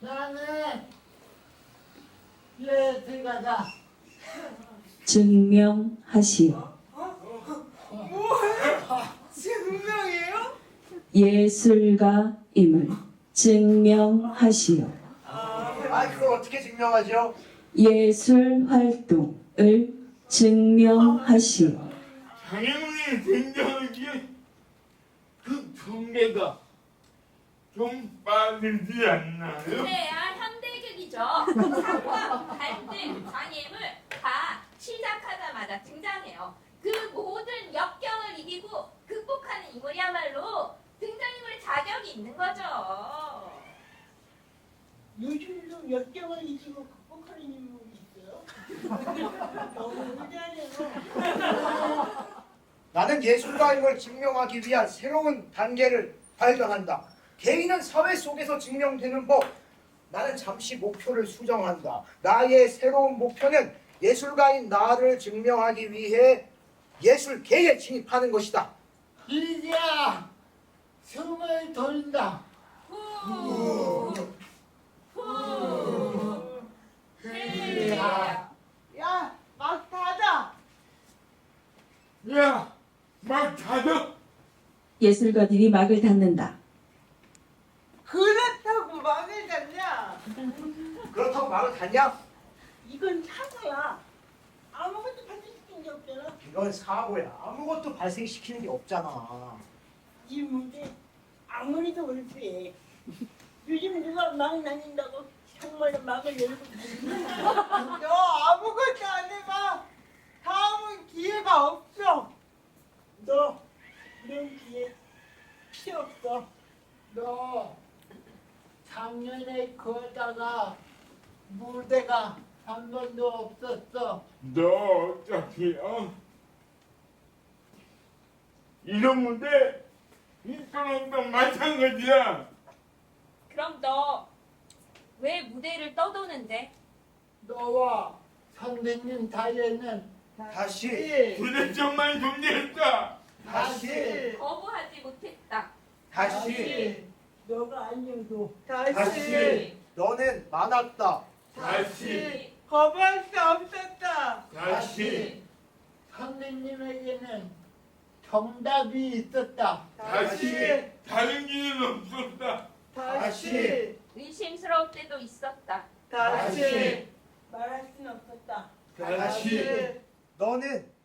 나는 예술가다. 증명하시오. 증명이에요? 예술가임을 증명하시오. 아, 그걸 어떻게 증명하죠? 예술 활동을 증명하시오. 당연히 굉장히 그 경계가 좀 빠르지 않나요? 그래야 현대극이죠. 사과, 갈등, 장애물 다 시작하자마자 등장해요. 그 모든 역경을 이기고 극복하는 인물이야말로 등장인물의 자격이 있는 거죠. 요즘도 역경을 이기고 극복하는 인물이 있어요. 너무 위대하네요. 나는 예술가임을 증명하기 위한 새로운 단계를 발견한다. 개인은 사회 속에서 증명되는 법. 나는 잠시 목표를 수정한다. 나의 새로운 목표는 예술가인 나를 증명하기 위해 예술계에 진입하는 것이다. 이제야 숨을 돌린다. 후, 후, 네. 야, 막 닫아. 야, 막 닫아. 예술가들이 막을 닫는다. 그렇다고 막을 닫냐? 그렇다고 말을 닫냐? 이건 사고야. 아무것도 발생시킨 게 없잖아. 이건 사고야. 아무것도 발생시키는 게 없잖아. 이 문제 아무리도 그렇지. 요즘 누가 막 다닌다고 정말로 막을 열고 다닌다. 너 아무것도 안 해봐. 다음은 기회가 없어. 너 이런 기회 필요 없어. 너 작년에 거다가 무대가 한 번도 없었어. 너 어차피 어? 이런 무대 이거랑 도 마찬가지야. 그럼 너 왜 무대를 떠도는데? 너와 선생님 사이에는 다시, 그래 정말 존재했다. 다시, 거부하지 못했다. 다시, 너가 아니어도 다시. 다시. 너는 많았다. 다시, 거부할 수 없었다. 다시, 선생님에게는 정답이 있었다. 다시. 다른 길은 없었다. 다시. 의심스러울 때도 있었다. 다시. 말할 수는 없었다. 다시. 너는 다시.